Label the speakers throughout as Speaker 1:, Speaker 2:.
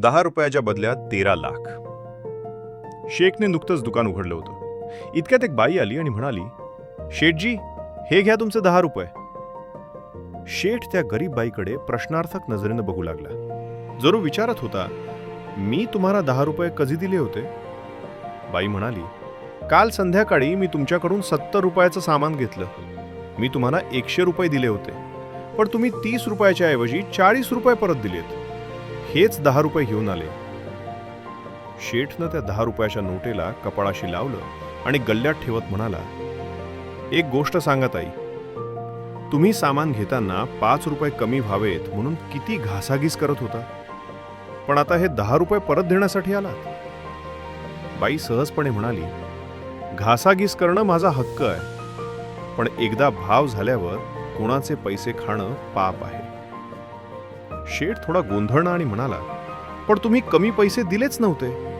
Speaker 1: दहा रुपयाच्या बदल्यात तेरा लाख. शेखने नुकतंच दुकान उघडलं होतं. इतक्यात एक बाई आली आणि म्हणाली शेठजी हे घ्या तुमचे दहा रुपये. शेठ त्या गरीब बाईकडे प्रश्नार्थक नजरेनं बघू लागला. जरूर विचारत होता मी तुम्हाला दहा रुपये कधी दिले होते? बाई म्हणाली काल संध्याकाळी मी तुमच्याकडून सत्तर रुपयाचं सामान घेतलं. मी तुम्हाला एकशे रुपये दिले होते. पण तुम्ही तीस रुपयाच्या ऐवजी चाळीस रुपये परत दिलेत. हेच दहा रुपये घेऊन आले. शेठनं त्या दहा रुपयाच्या नोटेला कपाळाशी लावलं आणि गल्ल्यात ठेवत म्हणाला एक गोष्ट सांगत आई तुम्ही सामान घेताना पाच रुपये कमी व्हावेत म्हणून किती घासाघीस करत होता. पण आता हे दहा रुपये परत देण्यासाठी आलात. बाई सहजपणे म्हणाली घासाघीस करणं माझा हक्क आहे. पण एकदा भाव झाल्यावर कोणाचे पैसे खाणं पाप आहे. शेठ थोडा गोंधळणं आणि म्हणाला पण तुम्ही कमी पैसे दिलेच नव्हते.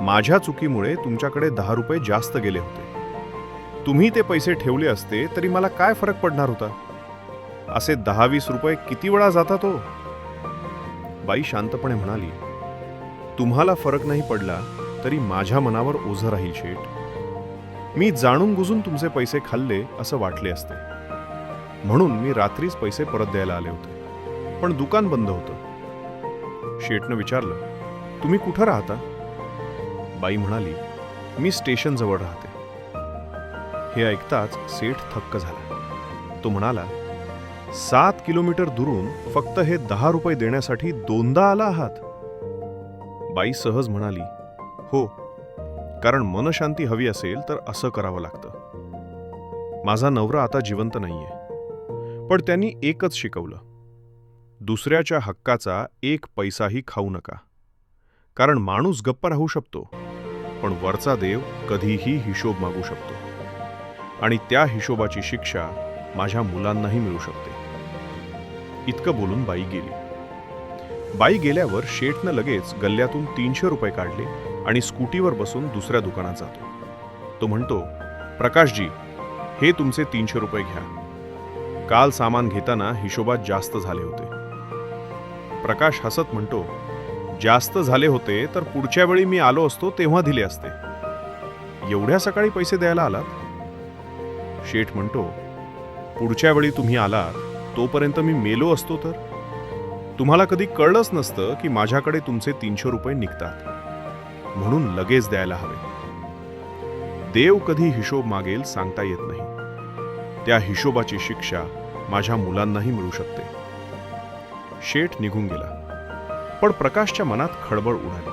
Speaker 1: माझ्या चुकीमुळे तुमच्याकडे दहा रुपये जास्त गेले होते. तुम्ही ते पैसे ठेवले असते तरी मला काय फरक पडणार होता? असे दहा वीस रुपये किती वेळा जाता तो? बाई शांतपणे म्हणाली तुम्हाला फरक नाही पडला तरी माझ्या मनावर ओझं राहील शेठ. मी जाणून गुजून तुमचे पैसे खाल्ले असं वाटले असते. म्हणून मी रात्रीच पैसे परत द्यायला आले होते. पण दुकान बंद होतं. शेटनं विचारलं तुम्ही कुठं राहता? बाई म्हणाली मी स्टेशन जवळ राहते. हे ऐकताच सेठ थक्क झाला. तो म्हणाला सात किलोमीटर दुरून फक्त हे दहा रुपये देण्यासाठी दोनदा आला आहात. बाई सहज म्हणाली हो कारण मनशांती हवी असेल तर असं करावं लागतं. माझा नवरा आता जिवंत नाहीये. पण त्यांनी एकच शिकवलं दुसऱ्याच्या हक्काचा एक पैसाही खाऊ नका. कारण माणूस गप्प राहू शकतो पण वरचा देव कधीही हिशोब मागू शकतो. आणि त्या हिशोबाची शिक्षा माझ्या मुलांनाही मिळू शकते. इतकं बोलून बाई गेली. बाई गेल्यावर शेठनं लगेच गल्ल्यातून तीनशे रुपये काढले आणि स्कूटीवर बसून दुसऱ्या दुकानात जातो. तो म्हणतो प्रकाशजी हे तुमचे तीनशे रुपये घ्या. काल सामान घेताना हिशोबात जास्त झाले होते. प्रकाश हसत म्हणतो जास्त झाले होते तर पुढच्या वेळी मी आलो असतो तेव्हा दिले असते. एवढ्या सकाळी पैसे द्यायला आलात? शेठ म्हणतो पुढच्या वेळी तुम्ही आलात तोपर्यंत मी मेलो असतो तर? तुम्हाला कधी कळलंच नसतं की माझ्याकडे तुमचे तीनशे रुपये निघतात. म्हणून लगेच द्यायला हवे. देव कधी हिशोब मागेल सांगता येत नाही. त्या हिशोबाची शिक्षा माझ्या मुलांनाही मिळू शकते. शेठ निघून गेला. पण प्रकाशच्या मनात खळबळ उडाली.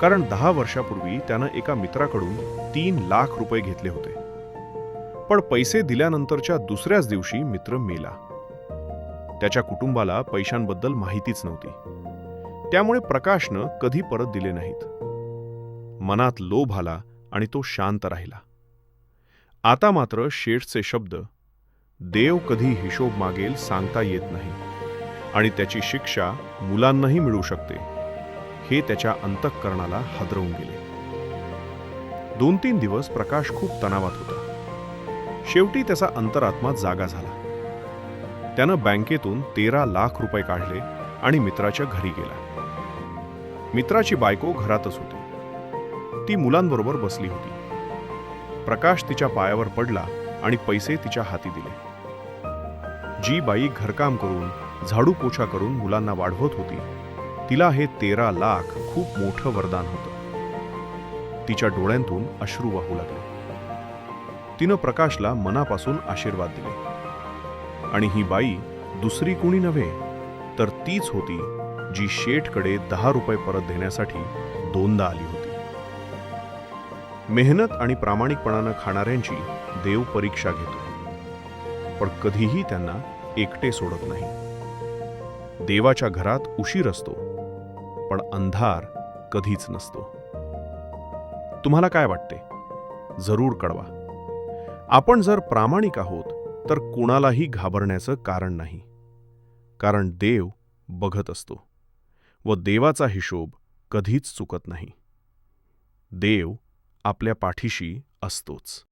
Speaker 1: कारण दहा वर्षापूर्वी त्यानं एका मित्राकडून तीन लाख रुपये घेतले होते. पण पैसे दिल्यानंतरच्या दुसऱ्याच दिवशी मित्र मेला. त्याच्या कुटुंबाला पैशांबद्दल माहितीच नव्हती. त्यामुळे प्रकाशनं कधी परत दिले नाहीत. मनात लोभ आला आणि तो शांत राहिला. आता मात्र शेठचे शब्द देव कधी हिशोब मागेल सांगता येत नाही. आणि त्याची शिक्षा मुलांनाही मिळू शकते. हे त्याच्या अंतःकरणाला हादरवून गेले. दोन तीन दिवस प्रकाश खूप तणावात होता. शेवटी त्याचा अंतरात्मा जागा झाला. त्यानं बँकेतून तेरा लाख रुपये काढले आणि मित्राच्या घरी गेला. मित्राची बायको घरातच होती. ती मुलांबरोबर बसली होती. प्रकाश तिच्या पायावर पडला आणि पैसे तिच्या हाती दिले. जी बाई घरकाम करून झाडू पोछा करून मुलांना वाढवत होती. तिला हे तेरा लाख खूप मोठं वरदान होतं. तिच्या डोळ्यांतून अश्रू वाहू लागले. तिनं प्रकाशला मनापासून आशीर्वाद दिले. आणि ही बाई दुसरी कुणी नव्हे तर तीच होती जी शेठकडे दहा रुपये परत देण्यासाठी दोनदा आली होती. मेहनत आणि प्रामाणिकपणानं खाणाऱ्यांची देव परीक्षा घेतो. पण कधीही त्यांना एकटे सोडत नाही. देवाच्या घरात उशीर असतो पण अंधार कधीच नसतो. तुम्हाला काय वाटते? जरूर कळवा. आपण जर प्रामाणिक आहोत तर कोणालाही घाबरण्याचं कारण नाही. कारण देव बघत असतो व देवाचा हिशोब कधीच चुकत नाही. देव आपल्या पाठीशी असतोच.